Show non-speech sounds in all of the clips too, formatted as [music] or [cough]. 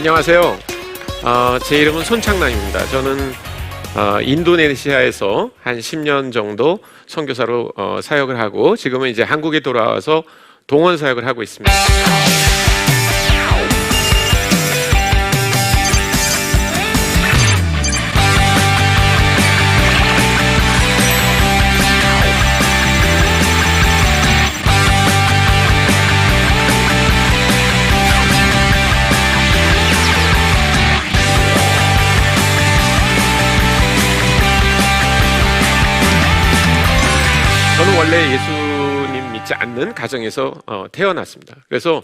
안녕하세요. 어, 제 이름은 손창남입니다. 저는 어, 인도네시아에서 한 10년 정도 선교사로 어, 사역을 하고 지금은 이제 한국에 돌아와서 동원 사역을 하고 있습니다. 원래 예수님 믿지 않는 가정에서 어, 태어났습니다. 그래서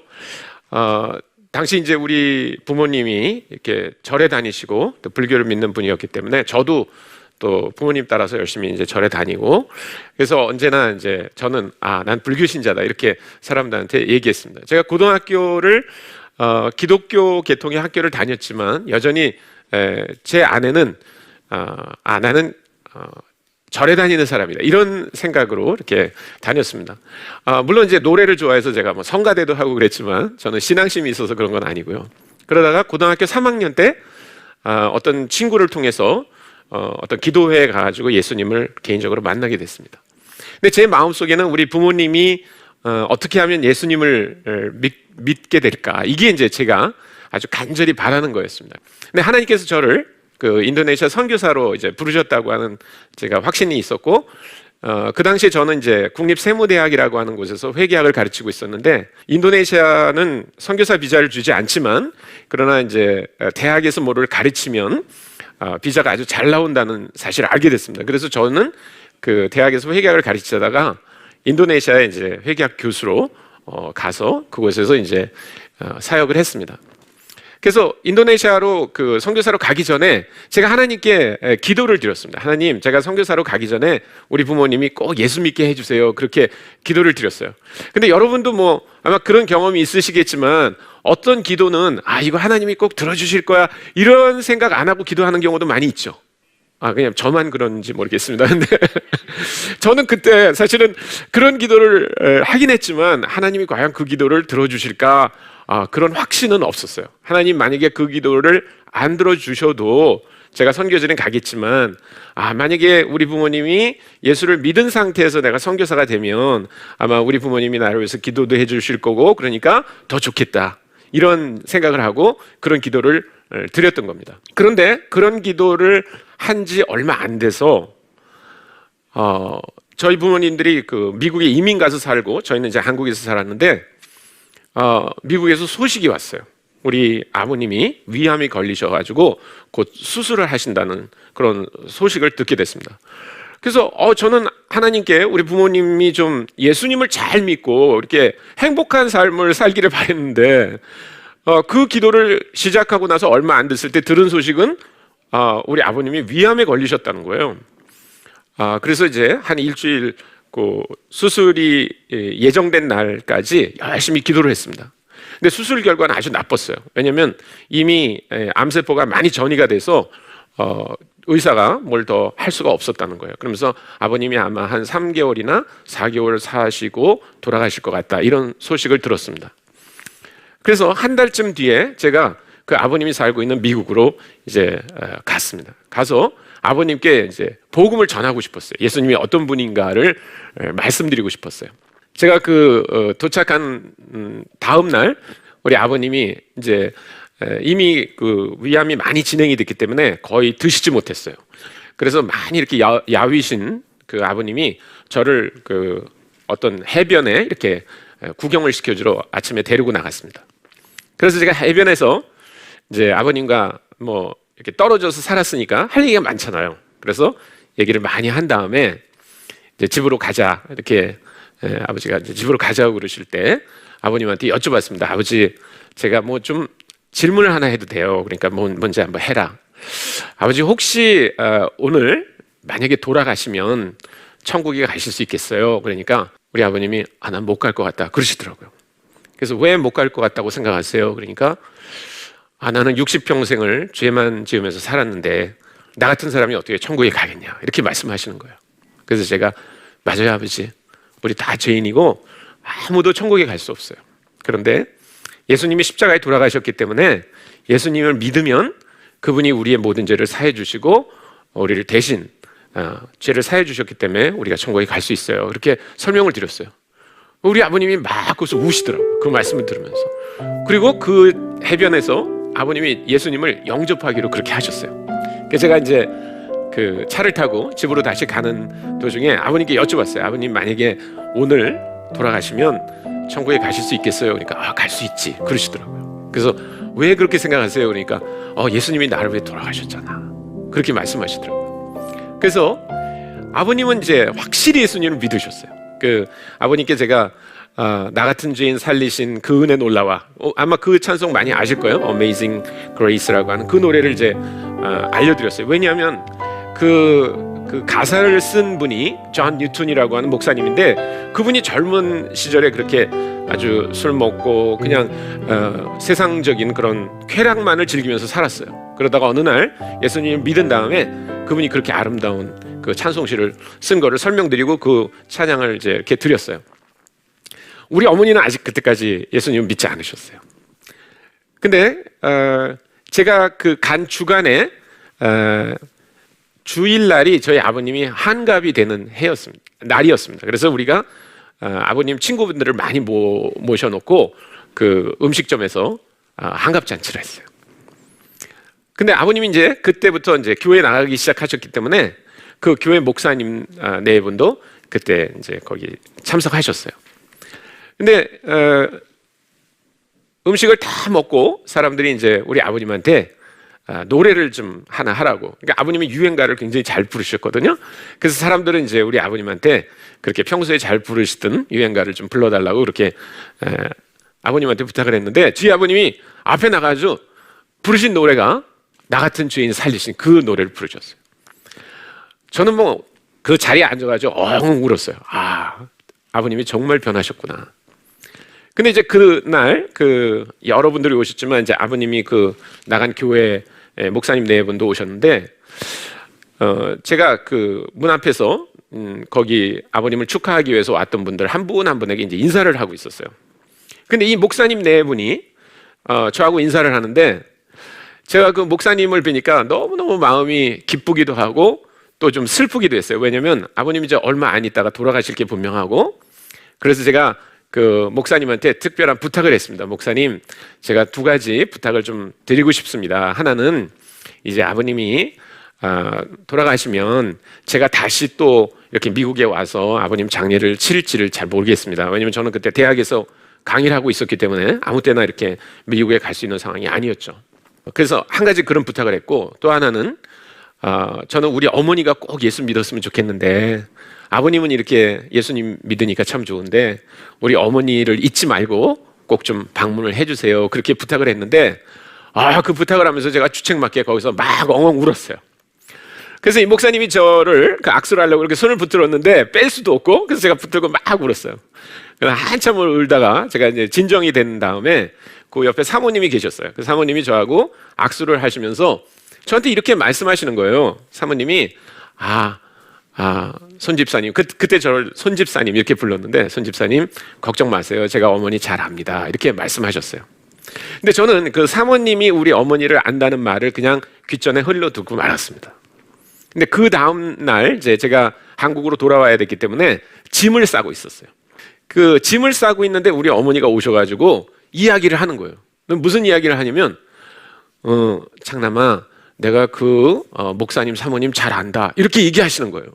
어, 당시 이제 우리 부모님이 이렇게 절에 다니시고 또 불교를 믿는 분이었기 때문에 저도 또 부모님 따라서 열심히 이제 절에 다니고 그래서 언제나 이제 저는 아 난 불교 신자다 이렇게 사람들한테 얘기했습니다. 제가 고등학교를 어, 기독교 계통의 학교를 다녔지만 여전히 에, 제 아내는 어, 아 나는 어, 절에 다니는 사람이다 이런 생각으로 이렇게 다녔습니다. 아, 물론 이제 노래를 좋아해서 제가 뭐 성가대도 하고 그랬지만 저는 신앙심이 있어서 그런 건 아니고요. 그러다가 고등학교 3학년 때 아, 어떤 친구를 통해서 어, 어떤 기도회에 가가지고 예수님을 개인적으로 만나게 됐습니다. 근데 제 마음 속에는 우리 부모님이 어, 어떻게 하면 예수님을 어, 믿, 믿게 될까 이게 이제 제가 아주 간절히 바라는 거였습니다. 근데 하나님께서 저를 그 인도네시아 선교사로 이제 부르셨다고 하는 제가 확신이 있었고 어, 그 당시에 저는 이제 국립세무대학이라고 하는 곳에서 회계학을 가르치고 있었는데 인도네시아는 선교사 비자를 주지 않지만 그러나 이제 대학에서 뭐를 가르치면 어, 비자가 아주 잘 나온다는 사실을 알게 됐습니다. 그래서 저는 그 대학에서 회계학을 가르치다가 인도네시아에 이제 회계학 교수로 어, 가서 그곳에서 이제 어, 사역을 했습니다. 그래서 인도네시아로 그 선교사로 가기 전에 제가 하나님께 에, 기도를 드렸습니다. 하나님, 제가 선교사로 가기 전에 우리 부모님이 꼭 예수 믿게 해주세요. 그렇게 기도를 드렸어요. 근데 여러분도 뭐 아마 그런 경험이 있으시겠지만 어떤 기도는 아 이거 하나님이 꼭 들어주실 거야 이런 생각 안 하고 기도하는 경우도 많이 있죠. 아, 그냥 저만 그런지 모르겠습니다. [laughs] 근데 저는 그때 사실은 그런 기도를 에, 하긴 했지만 하나님이 과연 그 기도를 들어주실까? 아, 그런 확신은 없었어요. 하나님 만약에 그 기도를 안 들어주셔도 제가 선교지는 가겠지만, 아, 만약에 우리 부모님이 예수를 믿은 상태에서 내가 선교사가 되면 아마 우리 부모님이 나를 위해서 기도도 해 주실 거고, 그러니까 더 좋겠다. 이런 생각을 하고 그런 기도를 에, 드렸던 겁니다. 그런데 그런 기도를 한 지 얼마 안 돼서 어, 저희 부모님들이 그 미국에 이민 가서 살고 저희는 이제 한국에서 살았는데 어, 미국에서 소식이 왔어요. 우리 아버님이 위암이 걸리셔가지고 곧 수술을 하신다는 그런 소식을 듣게 됐습니다. 그래서 어, 저는 하나님께 우리 부모님이 좀 예수님을 잘 믿고 이렇게 행복한 삶을 살기를 바랬는데 어, 그 기도를 시작하고 나서 얼마 안 됐을 때 들은 소식은 아, 우리 아버님이 위암에 걸리셨다는 거예요. 아, 그래서 이제 한 일주일 그 수술이 예, 예정된 날까지 열심히 기도를 했습니다. 근데 수술 결과는 아주 나빴어요. 왜냐하면 이미 예, 암세포가 많이 전이가 돼서 어, 의사가 뭘 더 할 수가 없었다는 거예요. 그러면서 아버님이 아마 한 3개월이나 4개월 사시고 돌아가실 것 같다. 이런 소식을 들었습니다. 그래서 한 달쯤 뒤에 제가 그 아버님이 살고 있는 미국으로 이제 어, 갔습니다. 가서 아버님께 이제 복음을 전하고 싶었어요. 예수님이 어떤 분인가를 에, 말씀드리고 싶었어요. 제가 그 어, 도착한 음, 다음 날 우리 아버님이 이제 에, 이미 그 위암이 많이 진행이 됐기 때문에 거의 드시지 못했어요. 그래서 많이 이렇게 야, 야위신 그 아버님이 저를 그 어떤 해변에 이렇게 에, 구경을 시켜주러 아침에 데리고 나갔습니다. 그래서 제가 해변에서 이제 아버님과 뭐 이렇게 떨어져서 살았으니까 할 얘기가 많잖아요. 그래서 얘기를 많이 한 다음에 이제 집으로 가자 이렇게 에, 아버지가 이제 집으로 가자고 그러실 때 아버님한테 여쭤봤습니다. 아버지 제가 뭐 좀 질문을 하나 해도 돼요. 그러니까 뭔, 뭔지 한번 해라. 아버지 혹시 어, 오늘 만약에 돌아가시면 천국에 가실 수 있겠어요? 그러니까 우리 아버님이 아 난 못 갈 것 같다 그러시더라고요. 그래서 왜 못 갈 것 같다고 생각하세요? 그러니까 아 나는 60평생을 죄만 지으면서 살았는데 나 같은 사람이 어떻게 천국에 가겠냐 이렇게 말씀하시는 거예요. 그래서 제가 맞아요 아버지 우리 다 죄인이고 아무도 천국에 갈 수 없어요. 그런데 예수님이 십자가에 돌아가셨기 때문에 예수님을 믿으면 그분이 우리의 모든 죄를 사해 주시고 우리를 대신 어, 죄를 사해 주셨기 때문에 우리가 천국에 갈 수 있어요. 이렇게 설명을 드렸어요. 우리 아버님이 막 거기서 우시더라고요. 그 말씀을 들으면서. 그리고 그 해변에서 아버님이 예수님을 영접하기로 그렇게 하셨어요. 그래서 제가 이제 그 차를 타고 집으로 다시 가는 도중에 아버님께 여쭤봤어요. 아버님 만약에 오늘 돌아가시면 천국에 가실 수 있겠어요? 그러니까 아, 갈 수 있지. 그러시더라고요. 그래서 왜 그렇게 생각하세요? 그러니까 어, 예수님이 나를 위해 돌아가셨잖아. 그렇게 말씀하시더라고요. 그래서 아버님은 이제 확실히 예수님을 믿으셨어요. 그 아버님께 제가 아, 나 같은 죄인 살리신 그 은혜 놀라와 어, 아마 그 찬송 많이 아실 거예요. Amazing Grace라고 하는 그 노래를 이제 아, 알려드렸어요. 왜냐하면 그, 그 가사를 쓴 분이 존 뉴턴이라고 하는 목사님인데 그분이 젊은 시절에 그렇게 아주 술 먹고 그냥 어, 세상적인 그런 쾌락만을 즐기면서 살았어요. 그러다가 어느 날 예수님을 믿은 다음에 그분이 그렇게 아름다운 그 찬송시를 쓴 거를 설명드리고 그 찬양을 이제 이렇게 드렸어요. 우리 어머니는 아직 그때까지 예수님을 믿지 않으셨어요. 근데 어, 제가 그 간 주간에 어, 주일날이 저희 아버님이 한갑이 되는 해였습니다. 날이었습니다. 그래서 우리가 어, 아버님 친구분들을 많이 모, 모셔놓고 그 음식점에서 어, 한갑 잔치를 했어요. 근데 아버님이 이제 그때부터 이제 교회 나가기 시작하셨기 때문에 그 교회 목사님 아, 네 분도 그때 이제 거기 참석하셨어요. 근데 어, 음식을 다 먹고 사람들이 이제 우리 아버님한테 아, 노래를 좀 하나 하라고. 그러니까 아버님이 유행가를 굉장히 잘 부르셨거든요. 그래서 사람들은 이제 우리 아버님한테 그렇게 평소에 잘 부르시던 유행가를 좀 불러달라고 그렇게 에, 아버님한테 부탁을 했는데 저희 아버님이 앞에 나가서 부르신 노래가 나 같은 죄인 살리신 그 노래를 부르셨어요. 저는 뭐 그 자리에 앉아가지고 엉 울었어요. 아, 아버님이 정말 변하셨구나. 근데 이제 그날 그 여러분들이 오셨지만 이제 아버님이 그 나간 교회 목사님 네 분도 오셨는데 어 제가 그 문 앞에서 음 거기 아버님을 축하하기 위해서 왔던 분들 한분한 분에게 이제 인사를 하고 있었어요. 근데 이 목사님 네 분이 어 저하고 인사를 하는데 제가 그 목사님을 뵈니까 너무너무 마음이 기쁘기도 하고 또 좀 슬프기도 했어요. 왜냐면 아버님이 이제 얼마 안 있다가 돌아가실 게 분명하고 그래서 제가 그 목사님한테 특별한 부탁을 했습니다. 목사님, 제가 두 가지 부탁을 좀 드리고 싶습니다. 하나는 이제 아버님이 아, 돌아가시면 제가 다시 또 이렇게 미국에 와서 아버님 장례를 치를지를 잘 모르겠습니다. 왜냐면 저는 그때 대학에서 강의를 하고 있었기 때문에 아무 때나 이렇게 미국에 갈 수 있는 상황이 아니었죠. 그래서 한 가지 그런 부탁을 했고 또 하나는 아, 저는 우리 어머니가 꼭 예수 믿었으면 좋겠는데 아버님은 이렇게 예수님 믿으니까 참 좋은데 우리 어머니를 잊지 말고 꼭 좀 방문을 해주세요. 그렇게 부탁을 했는데 아 그 부탁을 하면서 제가 주책맞게 거기서 막 엉엉 울었어요. 그래서 이 목사님이 저를 그 악수를 하려고 이렇게 손을 붙들었는데 뺄 수도 없고 그래서 제가 붙들고 막 울었어요. 한참을 울다가 제가 이제 진정이 된 다음에 그 옆에 사모님이 계셨어요. 그 사모님이 저하고 악수를 하시면서 저한테 이렇게 말씀하시는 거예요. 사모님이 아, 아, 손집사님. 그, 그때 저를 손집사님 이렇게 불렀는데 손집사님 걱정 마세요. 제가 어머니 잘 압니다. 이렇게 말씀하셨어요. 근데 저는 그 사모님이 우리 어머니를 안다는 말을 그냥 귓전에 흘러두고 말았습니다. 근데 그 다음 날 이제 제가 한국으로 돌아와야 됐기 때문에 짐을 싸고 있었어요. 그 짐을 싸고 있는데 우리 어머니가 오셔가지고 이야기를 하는 거예요. 무슨 이야기를 하냐면, 어, 창남아, 내가 그 어, 목사님 사모님 잘 안다 이렇게 얘기하시는 거예요.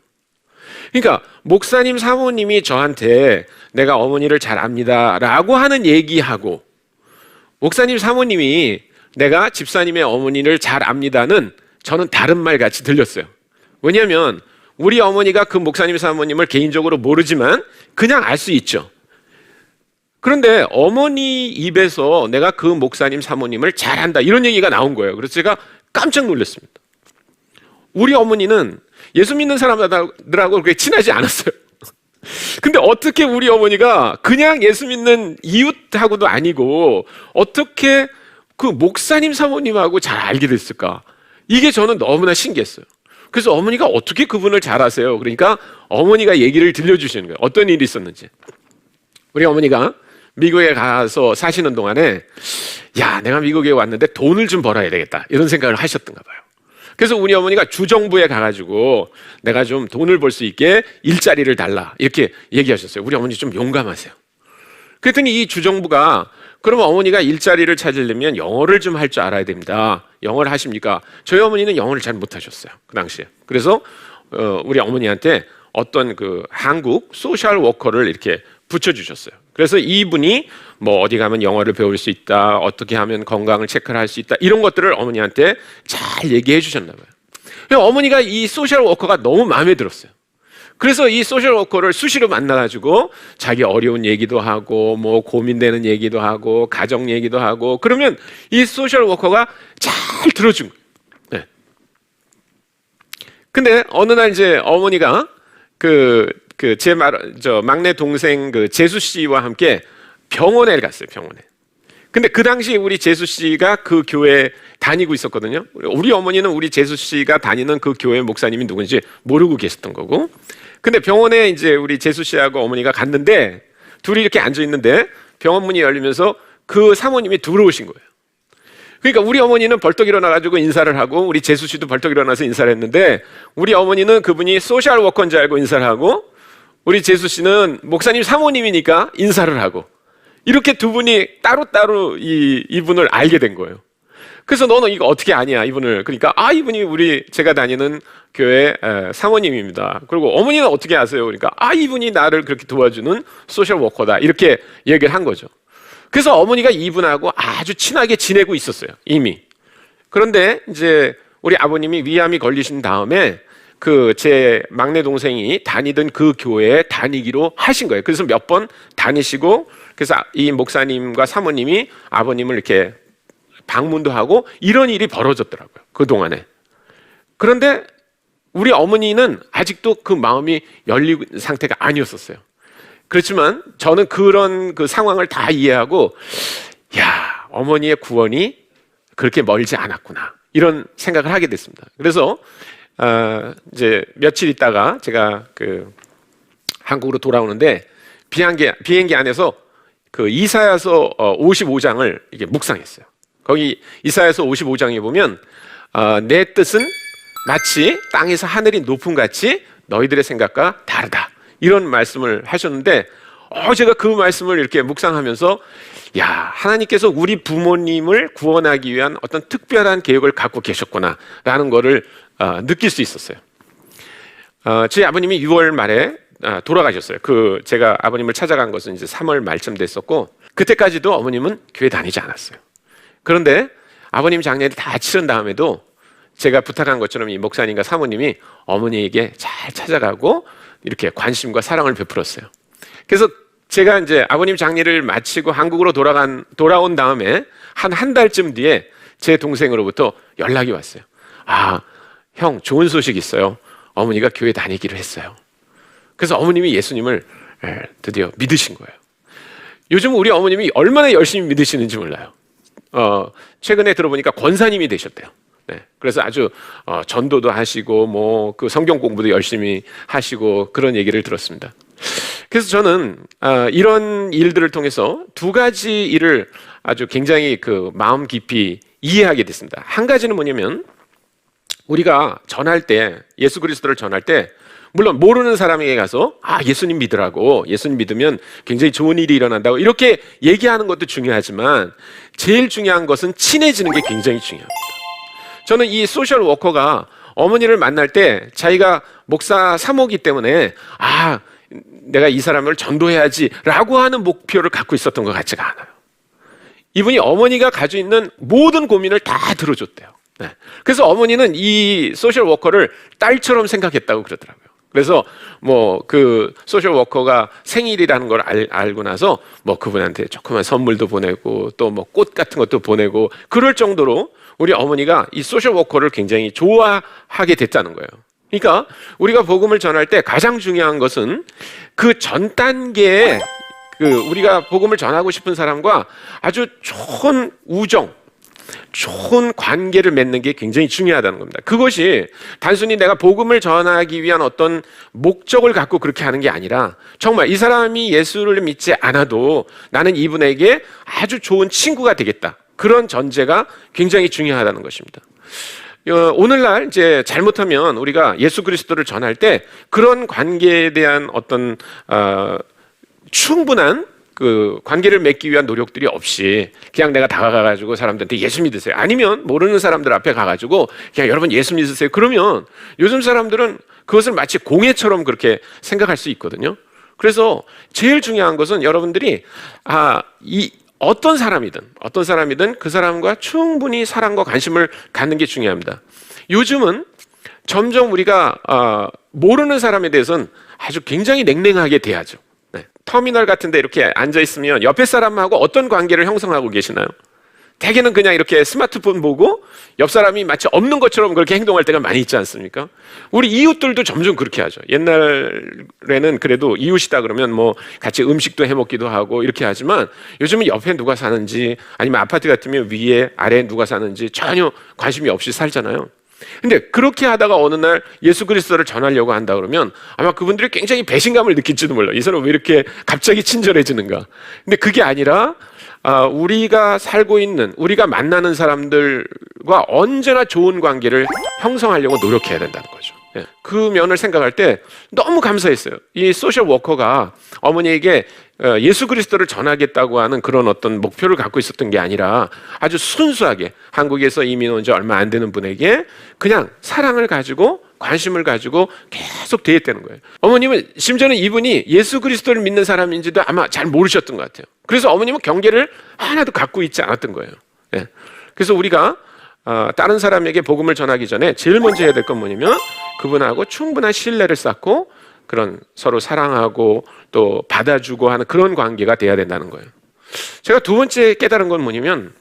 그러니까 목사님 사모님이 저한테 내가 어머니를 잘 압니다라고 하는 얘기하고 목사님 사모님이 내가 집사님의 어머니를 잘 압니다는 저는 다른 말 같이 들렸어요. 왜냐하면 우리 어머니가 그 목사님 사모님을 개인적으로 모르지만 그냥 알 수 있죠. 그런데 어머니 입에서 내가 그 목사님 사모님을 잘 안다 이런 얘기가 나온 거예요. 그래서 제가 깜짝 놀랐습니다. 우리 어머니는 예수 믿는 사람들하고 그렇게 친하지 않았어요. 근데 어떻게 우리 어머니가 그냥 예수 믿는 이웃하고도 아니고 어떻게 그 목사님 사모님하고 잘 알게 됐을까? 이게 저는 너무나 신기했어요. 그래서 어머니가 어떻게 그분을 잘 아세요? 그러니까 어머니가 얘기를 들려주시는 거예요. 어떤 일이 있었는지. 우리 어머니가 미국에 가서 사시는 동안에 야, 내가 미국에 왔는데 돈을 좀 벌어야 되겠다. 이런 생각을 하셨던가 봐요. 그래서 우리 어머니가 주정부에 가가지고 내가 좀 돈을 벌 수 있게 일자리를 달라. 이렇게 얘기하셨어요. 우리 어머니 좀 용감하세요. 그랬더니 이 주정부가 그러면 어머니가 일자리를 찾으려면 영어를 좀 할 줄 알아야 됩니다. 영어를 하십니까? 저희 어머니는 영어를 잘 못하셨어요. 그 당시에. 그래서 어, 우리 어머니한테 어떤 그 한국 소셜 워커를 이렇게 붙여주셨어요. 그래서 이분이 뭐 어디 가면 영어를 배울 수 있다, 어떻게 하면 건강을 체크를 할 수 있다 이런 것들을 어머니한테 잘 얘기해 주셨나 봐요. 어머니가 이 소셜 워커가 너무 마음에 들었어요. 그래서 이 소셜 워커를 수시로 만나가지고 자기 어려운 얘기도 하고 뭐 고민되는 얘기도 하고 가정 얘기도 하고 그러면 이 소셜 워커가 잘 들어준 거예요. 네. 근데 어느 날 이제 어머니가 그 그 제 말 저 막내 동생 그 재수 씨와 함께 병원에 갔어요. 병원에. 근데 그 당시 우리 재수 씨가 그 교회 다니고 있었거든요. 우리 어머니는 우리 재수 씨가 다니는 그 교회 목사님이 누군지 모르고 계셨던 거고. 근데 병원에 이제 우리 재수 씨하고 어머니가 갔는데 둘이 이렇게 앉아 있는데 병원 문이 열리면서 그 사모님이 들어오신 거예요. 그러니까 우리 어머니는 벌떡 일어나가지고 인사를 하고 우리 재수 씨도 벌떡 일어나서 인사를 했는데 우리 어머니는 그분이 소셜 워커인 줄 알고 인사를 하고 우리 재수 씨는 목사님 사모님이니까 인사를 하고 이렇게 두 분이 따로따로 이, 이분을 알게 된 거예요. 그래서 너는 이거 어떻게 아냐 이분을 그러니까 아 이분이 우리 제가 다니는 교회 에, 사모님입니다. 그리고 어머니는 어떻게 아세요? 그러니까 아 이분이 나를 그렇게 도와주는 소셜 워커다 이렇게 얘기를 한 거죠. 그래서 어머니가 이분하고 아주 친하게 지내고 있었어요 이미. 그런데 이제 우리 아버님이 위암이 걸리신 다음에 그 제 막내 동생이 다니던 그 교회에 다니기로 하신 거예요. 그래서 몇 번 다니시고 그래서 이 목사님과 사모님이 아버님을 이렇게 방문도 하고 이런 일이 벌어졌더라고요. 그 동안에. 그런데 우리 어머니는 아직도 그 마음이 열린 상태가 아니었었어요. 그렇지만 저는 그런 그 상황을 다 이해하고 야 어머니의 구원이 그렇게 멀지 않았구나 이런 생각을 하게 됐습니다. 그래서 어, 이제 며칠 있다가 제가 그 한국으로 돌아오는데 비행기 비행기 안에서 그 이사야서 55장을 이게 묵상했어요. 거기 이사야서 55장에 보면 어, 내 뜻은 마치 땅에서 하늘이 높은 같이 너희들의 생각과 다르다. 이런 말씀을 하셨는데 어 제가 그 말씀을 이렇게 묵상하면서 야 하나님께서 우리 부모님을 구원하기 위한 어떤 특별한 계획을 갖고 계셨구나라는 어, 느낄 수 있었어요. 어, 제 아버님이 6월 말에 아, 돌아가셨어요. 그 제가 아버님을 찾아간 것은 이제 3월 말쯤 됐었고 그때까지도 어머님은 교회 다니지 않았어요. 그런데 아버님 장례를 다 치른 다음에도 제가 부탁한 것처럼 이 목사님과 사모님이 어머니에게 잘 찾아가고 이렇게 관심과 사랑을 베풀었어요. 그래서 제가 이제 아버님 장례를 마치고 한국으로 돌아간 돌아온 다음에 한 한 달쯤 뒤에 제 동생으로부터 연락이 왔어요. 아, 형 좋은 소식 있어요. 어머니가 교회 다니기로 했어요. 그래서 어머님이 예수님을 예, 드디어 믿으신 거예요. 요즘 우리 어머님이 얼마나 열심히 믿으시는지 몰라요. 어, 최근에 들어보니까 권사님이 되셨대요. 네, 그래서 아주 어, 전도도 하시고 뭐 그 성경 공부도 열심히 하시고 그런 얘기를 들었습니다. 그래서 저는 아, 이런 일들을 통해서 두 가지 일을 아주 굉장히 그 마음 깊이 이해하게 됐습니다. 한 가지는 뭐냐면 우리가 전할 때 예수 그리스도를 전할 때 물론 모르는 사람에게 가서 아 예수님 믿으라고 예수님 믿으면 굉장히 좋은 일이 일어난다고 이렇게 얘기하는 것도 중요하지만 제일 중요한 것은 친해지는 게 굉장히 중요합니다. 저는 이 소셜 워커가 어머니를 만날 때 자기가 목사 사모기 때문에 아 내가 이 사람을 전도해야지라고 하는 목표를 갖고 있었던 것 같지가 않아요. 이분이 어머니가 가지고 있는 모든 고민을 다 들어줬대요. 네. 그래서 어머니는 이 소셜 워커를 딸처럼 생각했다고 그러더라고요. 그래서 뭐 그 소셜 워커가 생일이라는 걸 알, 알고 나서 뭐 그분한테 조그만 선물도 보내고 또 뭐 꽃 같은 것도 보내고 그럴 정도로 우리 어머니가 이 소셜 워커를 굉장히 좋아하게 됐다는 거예요. 그러니까 우리가 복음을 전할 때 가장 중요한 것은 그 전 단계에 그 우리가 복음을 전하고 싶은 사람과 아주 좋은 우정, 좋은 관계를 맺는 게 굉장히 중요하다는 겁니다. 그것이 단순히 내가 복음을 전하기 위한 어떤 목적을 갖고 그렇게 하는 게 아니라 정말 이 사람이 예수를 믿지 않아도 나는 이분에게 아주 좋은 친구가 되겠다. 그런 전제가 굉장히 중요하다는 것입니다. 어, 오늘날 이제 잘못하면 우리가 예수 그리스도를 전할 때 그런 관계에 대한 어떤 어, 충분한 그 관계를 맺기 위한 노력들이 없이 그냥 내가 다가가가지고 사람들한테 예수 믿으세요. 아니면 모르는 사람들 앞에 가가지고 그냥 여러분 예수 믿으세요. 그러면 요즘 사람들은 그것을 마치 공예처럼 그렇게 생각할 수 있거든요. 그래서 제일 중요한 것은 여러분들이 아, 이 어떤 사람이든 어떤 사람이든 그 사람과 충분히 사랑과 관심을 갖는 게 중요합니다. 요즘은 점점 우리가 어, 모르는 사람에 대해서는 아주 굉장히 냉랭하게 대하죠. 네. 터미널 같은데 이렇게 앉아 있으면 옆에 사람하고 어떤 관계를 형성하고 계시나요? 대개는 그냥 이렇게 스마트폰 보고 옆 사람이 마치 없는 것처럼 그렇게 행동할 때가 많이 있지 않습니까? 우리 이웃들도 점점 그렇게 하죠. 옛날에는 그래도 이웃이다 그러면 뭐 같이 음식도 해 먹기도 하고 이렇게 하지만 요즘은 옆에 누가 사는지 아니면 아파트 같으면 위에 아래에 누가 사는지 전혀 관심이 없이 살잖아요. 근데 그렇게 하다가 어느 날 예수 그리스도를 전하려고 한다 그러면 아마 그분들이 굉장히 배신감을 느낄지도 몰라. 이 사람 왜 이렇게 갑자기 친절해지는가? 근데 그게 아니라 아, 우리가 살고 있는 우리가 만나는 사람들과 언제나 좋은 관계를 형성하려고 노력해야 된다는. 예. 그 면을 생각할 때 너무 감사했어요. 이 소셜 워커가 어머니에게 어, 예수 그리스도를 전하겠다고 하는 그런 어떤 목표를 갖고 있었던 게 아니라 아주 순수하게 한국에서 이민 온 지 얼마 안 되는 분에게 그냥 사랑을 가지고 관심을 가지고 계속 대했다는 거예요. 어머님은 심지어는 이분이 예수 그리스도를 믿는 사람인지도 아마 잘 모르셨던 것 같아요. 그래서 어머님은 경계를 하나도 갖고 있지 않았던 거예요. 예. 그래서 우리가 어, 다른 사람에게 복음을 전하기 전에 제일 먼저 해야 될 건 뭐냐면 그분하고 충분한 신뢰를 쌓고 그런 서로 사랑하고 또 받아주고 하는 그런 관계가 돼야 된다는 거예요. 제가 두 번째 깨달은 건 뭐냐면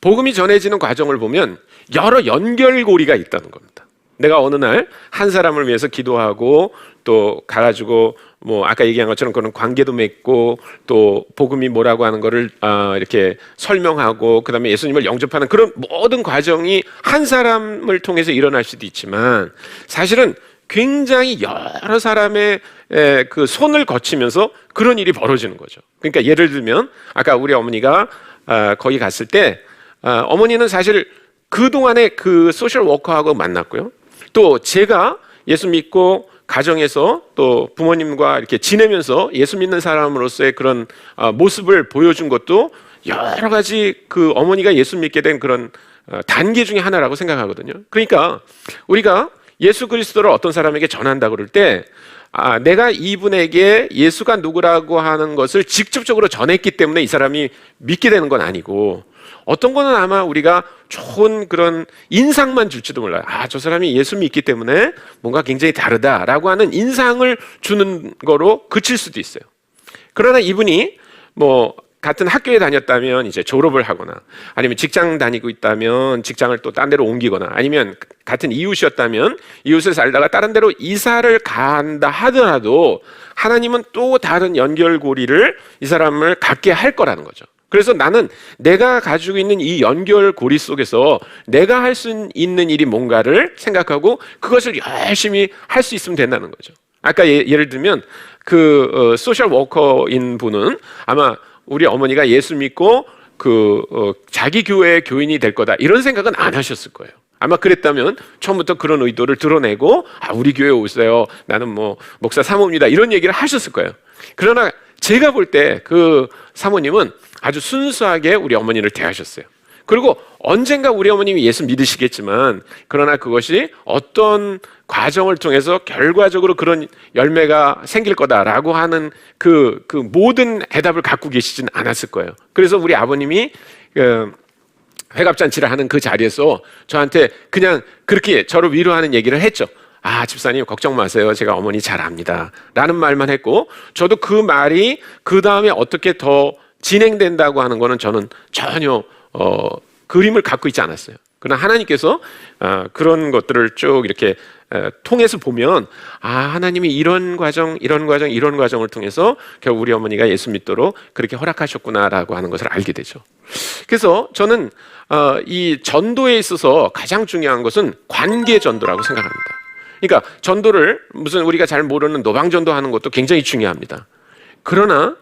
복음이 전해지는 과정을 보면 여러 연결고리가 있다는 겁니다. 내가 어느 날 한 사람을 위해서 기도하고 또 가가지고 뭐 아까 얘기한 것처럼 그런 관계도 맺고 또 복음이 뭐라고 하는 거를 아 이렇게 설명하고 그다음에 예수님을 영접하는 그런 모든 과정이 한 사람을 통해서 일어날 수도 있지만 사실은 굉장히 여러 사람의 에, 그 손을 거치면서 그런 일이 벌어지는 거죠. 그러니까 예를 들면 아까 우리 어머니가 아, 거기 갔을 때 아, 어머니는 사실 그 동안에 그 소셜 워커하고 만났고요. 또 제가 예수 믿고 가정에서 또 부모님과 이렇게 지내면서 예수 믿는 사람으로서의 그런 아, 모습을 보여준 것도 여러 가지 그 어머니가 예수 믿게 된 그런 어, 단계 중에 하나라고 생각하거든요. 그러니까 우리가 예수 그리스도를 어떤 사람에게 전한다 그럴 때 아, 내가 이분에게 예수가 누구라고 하는 것을 직접적으로 전했기 때문에 이 사람이 믿게 되는 건 아니고 어떤 거는 아마 우리가 좋은 그런 인상만 줄지도 몰라요. 아, 저 사람이 예수 믿기 때문에 뭔가 굉장히 다르다라고 하는 인상을 주는 거로 그칠 수도 있어요. 그러나 이분이 뭐 같은 학교에 다녔다면 이제 졸업을 하거나 아니면 직장 다니고 있다면 직장을 또 딴 데로 옮기거나 아니면 같은 이웃이었다면 이웃을 살다가 다른 데로 이사를 간다 하더라도 하나님은 또 다른 연결고리를 이 사람을 갖게 할 거라는 거죠. 그래서 나는 내가 가지고 있는 이 연결고리 속에서 내가 할 수 있는 일이 뭔가를 생각하고 그것을 열심히 할 수 있으면 된다는 거죠. 아까 예, 를 들면 그 어, 소셜 워커인 분은 아마 우리 어머니가 예수 믿고 그 어, 자기 교회의 교인이 될 거다 이런 생각은 안 하셨을 거예요. 아마 그랬다면 처음부터 그런 의도를 드러내고 아 우리 교회 오세요. 나는 뭐 목사 사모입니다. 이런 얘기를 하셨을 거예요. 그러나 제가 볼 때 그 사모님은 아주 순수하게 우리 어머니를 대하셨어요. 그리고 언젠가 우리 어머님이 예수 믿으시겠지만 그러나 그것이 어떤 과정을 통해서 결과적으로 그런 열매가 생길 거다라고 하는 그, 그 모든 해답을 갖고 계시진 않았을 거예요. 그래서 우리 아버님이 그 회갑잔치를 하는 그 자리에서 저한테 그냥 그렇게 저를 위로하는 얘기를 했죠. 아, 집사님, 걱정 마세요. 제가 어머니 잘 압니다. 라는 말만 했고, 저도 그 말이 그 다음에 어떻게 더 진행된다고 하는 거는 저는 전혀 어, 그림을 갖고 있지 않았어요. 그러나 하나님께서 어, 그런 것들을 쭉 이렇게 어, 통해서 보면 아 하나님이 이런 과정, 이런 과정, 이런 과정을 통해서 결국 우리 어머니가 예수 믿도록 그렇게 허락하셨구나라고 하는 것을 알게 되죠. 그래서 저는 어, 이 전도에 있어서 가장 중요한 것은 관계 전도라고 생각합니다. 그러니까 전도를 무슨 우리가 잘 모르는 노방 전도하는 것도 굉장히 중요합니다. 그러나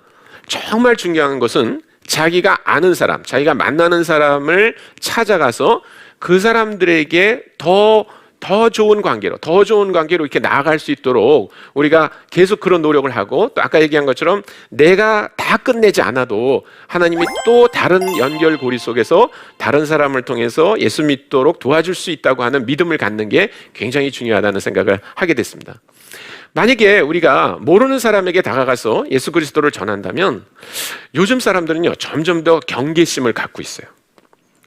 정말 중요한 것은 자기가 아는 사람, 자기가 만나는 사람을 찾아가서 그 사람들에게 더, 더 좋은 관계로, 더 좋은 관계로 이렇게 나아갈 수 있도록 우리가 계속 그런 노력을 하고 또 아까 얘기한 것처럼 내가 다 끝내지 않아도 하나님이 또 다른 연결고리 속에서 다른 사람을 통해서 예수 믿도록 도와줄 수 있다고 하는 믿음을 갖는 게 굉장히 중요하다는 생각을 하게 됐습니다. 만약에 우리가 모르는 사람에게 다가가서 예수 그리스도를 전한다면 요즘 사람들은요 점점 더 경계심을 갖고 있어요.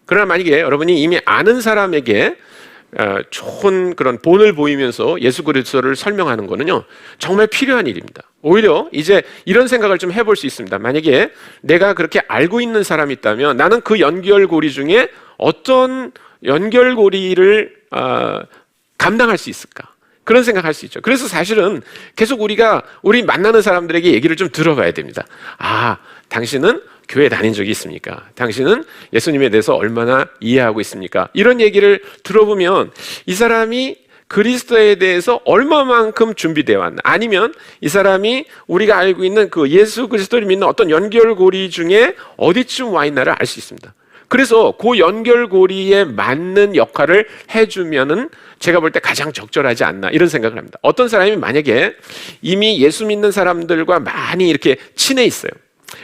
그러나 만약에 여러분이 이미 아는 사람에게 어, 좋은 그런 본을 보이면서 예수 그리스도를 설명하는 거는요 정말 필요한 일입니다. 오히려 이제 이런 생각을 좀 해볼 수 있습니다. 만약에 내가 그렇게 알고 있는 사람이 있다면 나는 그 연결고리 중에 어떤 연결고리를 어, 감당할 수 있을까? 그런 생각할 수 있죠. 그래서 사실은 계속 우리가 우리 만나는 사람들에게 얘기를 좀 들어봐야 됩니다. 아, 당신은 교회 다닌 적이 있습니까? 당신은 예수님에 대해서 얼마나 이해하고 있습니까? 이런 얘기를 들어보면 이 사람이 그리스도에 대해서 얼마만큼 준비되어 왔나? 아니면 이 사람이 우리가 알고 있는 그 예수 그리스도를 믿는 어떤 연결고리 중에 어디쯤 와 있나를 알 수 있습니다. 그래서 그 연결고리에 맞는 역할을 해주면은 제가 볼 때 가장 적절하지 않나 이런 생각을 합니다. 어떤 사람이 만약에 이미 예수 믿는 사람들과 많이 이렇게 친해 있어요.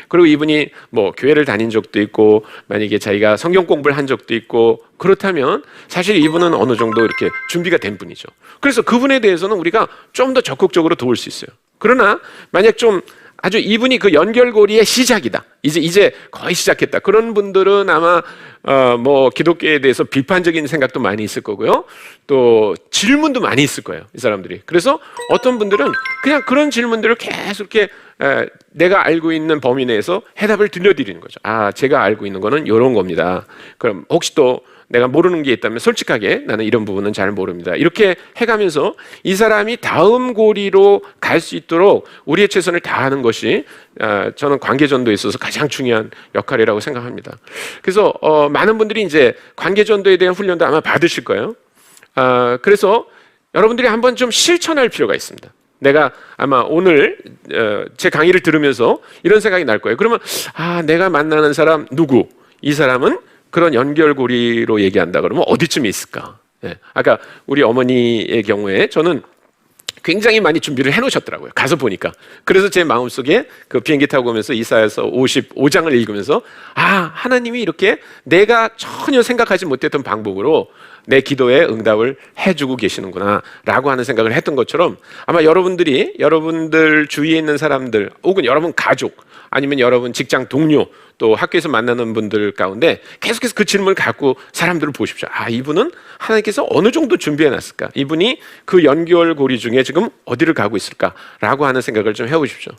그리고 이분이 뭐 교회를 다닌 적도 있고 만약에 자기가 성경 공부를 한 적도 있고 그렇다면 사실 이분은 어느 정도 이렇게 준비가 된 분이죠. 그래서 그분에 대해서는 우리가 좀 더 적극적으로 도울 수 있어요. 그러나 만약 좀 아주 이분이 그 연결고리의 시작이다. 이제 이제 거의 시작했다. 그런 분들은 아마 어 뭐 기독교에 대해서 비판적인 생각도 많이 있을 거고요. 또 질문도 많이 있을 거예요. 이 사람들이. 그래서 어떤 분들은 그냥 그런 질문들을 계속 이렇게 에, 내가 알고 있는 범위 내에서 해답을 들려드리는 거죠. 아, 제가 알고 있는 거는 이런 겁니다. 그럼 혹시 또 내가 모르는 게 있다면 솔직하게 나는 이런 부분은 잘 모릅니다. 이렇게 해가면서 이 사람이 다음 고리로 갈 수 있도록 우리의 최선을 다하는 것이 아, 저는 관계전도에 있어서 가장 중요한 역할이라고 생각합니다. 그래서 어, 많은 분들이 이제 관계전도에 대한 훈련도 아마 받으실 거예요. 아, 그래서 여러분들이 한번 좀 실천할 필요가 있습니다. 내가 아마 오늘 어, 제 강의를 들으면서 이런 생각이 날 거예요. 그러면 아 내가 만나는 사람 누구? 이 사람은 그런 연결고리로 얘기한다 그러면 어디쯤에 있을까? 예. 아까 우리 어머니의 경우에 저는 굉장히 많이 준비를 해놓으셨더라고요. 가서 보니까. 그래서 제 마음속에 그 비행기 타고 오면서 이사에서 55장을 읽으면서 아, 하나님이 이렇게 내가 전혀 생각하지 못했던 방법으로 내 기도에 응답을 해주고 계시는구나 라고 하는 생각을 했던 것처럼 아마 여러분들이 여러분들 주위에 있는 사람들 혹은 여러분 가족 아니면 여러분 직장 동료 또 학교에서 만나는 분들 가운데 계속해서 그 질문을 갖고 사람들을 보십시오. 아, 이분은 하나님께서 어느 정도 준비해 놨을까? 이분이 그 연결고리 중에 지금 어디를 가고 있을까? 라고 하는 생각을 좀 해보십시오.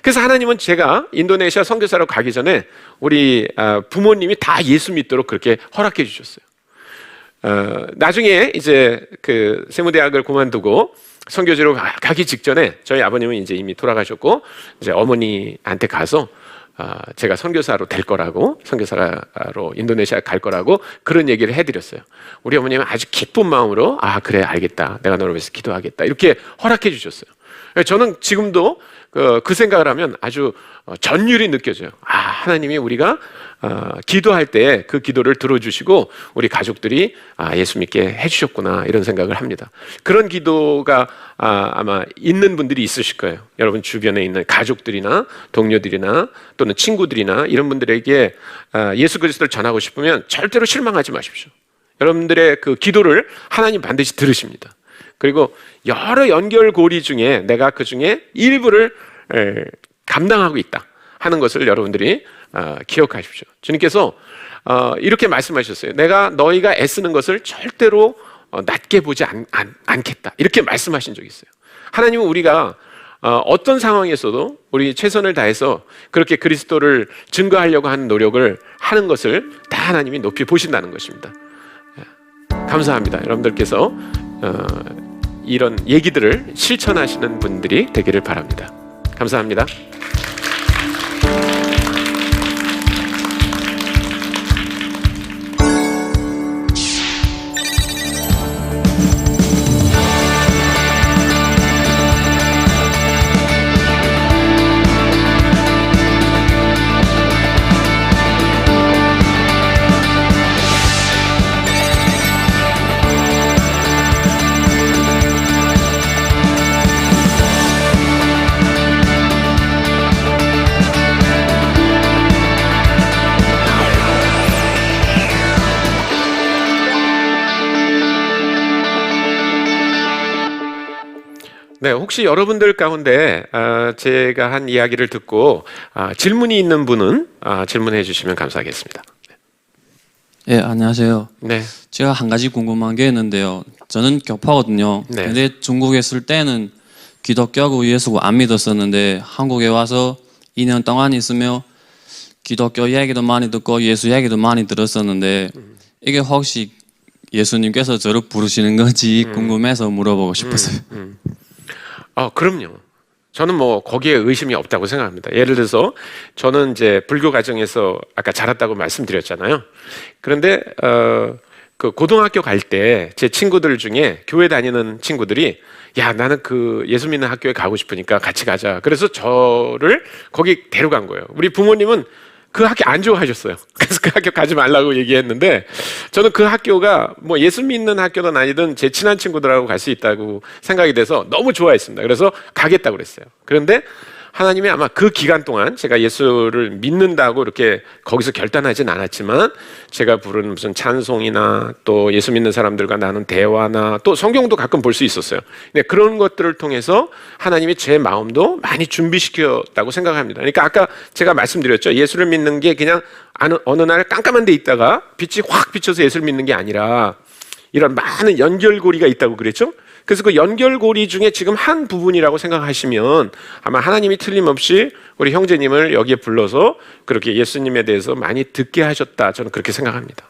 그래서 하나님은 제가 인도네시아 선교사로 가기 전에 우리 아, 부모님이 다 예수 믿도록 그렇게 허락해 주셨어요. 어, 나중에 이제 그 세무대학을 그만두고 선교지로 가- 가기 직전에 저희 아버님은 이제 이미 돌아가셨고 이제 어머니한테 가서 아, 제가 선교사로 될 거라고 선교사로 인도네시아 갈 거라고 그런 얘기를 해드렸어요. 우리 어머님은 아주 기쁜 마음으로 아 그래 알겠다 내가 너를 위해서 기도하겠다 이렇게 허락해 주셨어요. 저는 지금도 그, 그 생각을 하면 아주 어, 전율이 느껴져요. 아 하나님이 우리가 어, 기도할 때 그 기도를 들어주시고 우리 가족들이 아, 예수 믿게 해주셨구나 이런 생각을 합니다. 그런 기도가 아, 아마 있는 분들이 있으실 거예요. 여러분 주변에 있는 가족들이나 동료들이나 또는 친구들이나 이런 분들에게 아, 예수 그리스도를 전하고 싶으면 절대로 실망하지 마십시오. 여러분들의 그 기도를 하나님 반드시 들으십니다. 그리고 여러 연결고리 중에 내가 그 중에 일부를 에, 감당하고 있다 하는 것을 여러분들이 어, 기억하십시오. 주님께서 어, 이렇게 말씀하셨어요. 내가 너희가 애쓰는 것을 절대로 어, 낮게 보지 않, 않, 겠다 이렇게 말씀하신 적이 있어요. 하나님은 우리가 어, 어떤 상황에서도 우리 최선을 다해서 그렇게 그리스도를 증거하려고 하는 노력을 하는 것을 다 하나님이 높이 보신다는 것입니다. 감사합니다. 여러분들께서 어, 이런 얘기들을 실천하시는 분들이 되기를 바랍니다. 감사합니다. 네, 혹시 여러분들 가운데 아, 제가 한 이야기를 듣고 아, 질문이 있는 분은 아, 질문해 주시면 감사하겠습니다. 예, 안녕하세요. 네, 제가 한 가지 궁금한 게 있는데요. 저는 교파거든요. 네. 근데 중국에 있을 때는 기독교하고 예수고 안 믿었었는데 한국에 와서 2년 동안 있으며 기독교 얘기도 많이 듣고 예수 얘기도 많이 들었었는데 이게 혹시 예수님께서 저를 부르시는 건지 궁금해서 물어보고 싶었어요. 아, 그럼요. 저는 뭐 거기에 의심이 없다고 생각합니다. 예를 들어서 저는 이제 불교 가정에서 아까 자랐다고 말씀드렸잖아요. 그런데 어, 그 고등학교 갈 때 제 친구들 중에 교회 다니는 친구들이 야 나는 그 예수 믿는 학교에 가고 싶으니까 같이 가자. 그래서 저를 거기 데려간 거예요. 우리 부모님은 그 학교 안 좋아하셨어요. [laughs] 그래서 그 학교 가지 말라고 얘기했는데 저는 그 학교가 뭐 예수 믿는 학교든 아니든 제 친한 친구들하고 갈 수 있다고 생각이 돼서 너무 좋아했습니다. 그래서 가겠다고 그랬어요. 그런데 하나님이 아마 그 기간 동안 제가 예수를 믿는다고 이렇게 거기서 결단하진 않았지만 제가 부른 무슨 찬송이나 또 예수 믿는 사람들과 나눈 대화나 또 성경도 가끔 볼 수 있었어요. 근데 그런 것들을 통해서 하나님이 제 마음도 많이 준비시켰다고 생각합니다. 그러니까 아까 제가 말씀드렸죠. 예수를 믿는 게 그냥 어느- 날 깜깜한 데 있다가 빛이 확 비쳐서 예수를 믿는 게 아니라 이런 많은 연결고리가 있다고 그랬죠? 그래서 그 연결고리 중에 지금 한 부분이라고 생각하시면 아마 하나님이 틀림없이 우리 형제님을 여기에 불러서 그렇게 예수님에 대해서 많이 듣게 하셨다. 저는 그렇게 생각합니다.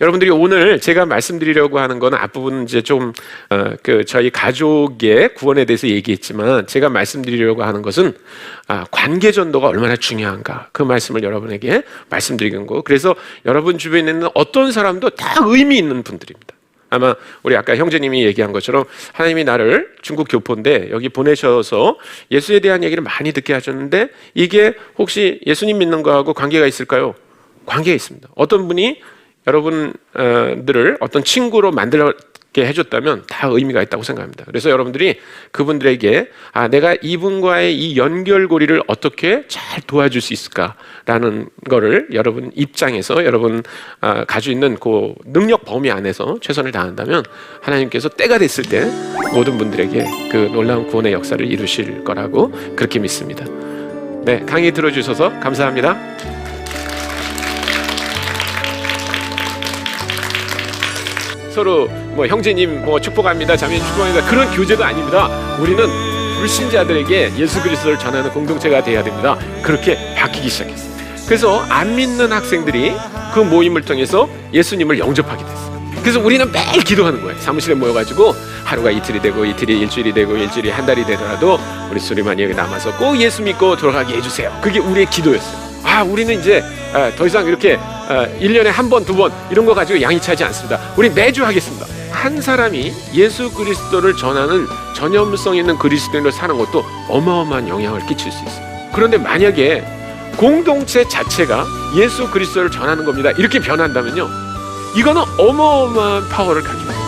여러분들이 오늘 제가 말씀드리려고 하는 건 앞부분 이제 좀, 어, 그 저희 가족의 구원에 대해서 얘기했지만 제가 말씀드리려고 하는 것은 아, 관계 전도가 얼마나 중요한가 그 말씀을 여러분에게 말씀드리는 거. 그래서 여러분 주변에 있는 어떤 사람도 다 의미 있는 분들입니다. 아마 우리 아까 형제님이 얘기한 것처럼 하나님이 나를 중국 교포인데 여기 보내셔서 예수에 대한 얘기를 많이 듣게 하셨는데 이게 혹시 예수님 믿는 거하고 관계가 있을까요? 관계가 있습니다. 어떤 분이 여러분들을 어떤 친구로 만들게 해줬다면 다 의미가 있다고 생각합니다. 그래서 여러분들이 그분들에게 아 내가 이분과의 이 연결고리를 어떻게 잘 도와줄 수 있을까라는 거를 여러분 입장에서 여러분 아, 가지고 있는 그 능력 범위 안에서 최선을 다한다면 하나님께서 때가 됐을 때 모든 분들에게 그 놀라운 구원의 역사를 이루실 거라고 그렇게 믿습니다. 네 강의 들어주셔서 감사합니다. 서로 뭐 형제님 뭐 축복합니다 자매님 축복합니다. 그런 교제도 아닙니다. 우리는 불신자들에게 예수 그리스도를 전하는 공동체가 돼야 됩니다. 그렇게 바뀌기 시작했어요 그래서 안 믿는 학생들이 그 모임을 통해서 예수님을 영접하게 됐어요 그래서 우리는 매일 기도하는 거예요. 사무실에 모여가지고 하루가 이틀이 되고 이틀이 일주일이 되고 일주일이 한 달이 되더라도 우리 수리만 여기 남아서 꼭 예수 믿고 돌아가게 해주세요. 그게 우리의 기도였어요. 아, 우리는 이제 아, 더 이상 이렇게 아, 1년에 한 번, 두 번 이런 거 가지고 양이차지 않습니다. 우리 매주 하겠습니다. 한 사람이 예수 그리스도를 전하는 전염성 있는 그리스도인으로 사는 것도 어마어마한 영향을 끼칠 수 있어요. 그런데 만약에 공동체 자체가 예수 그리스도를 전하는 겁니다. 이렇게 변한다면요. 이거는 어마어마한 파워를 있어요.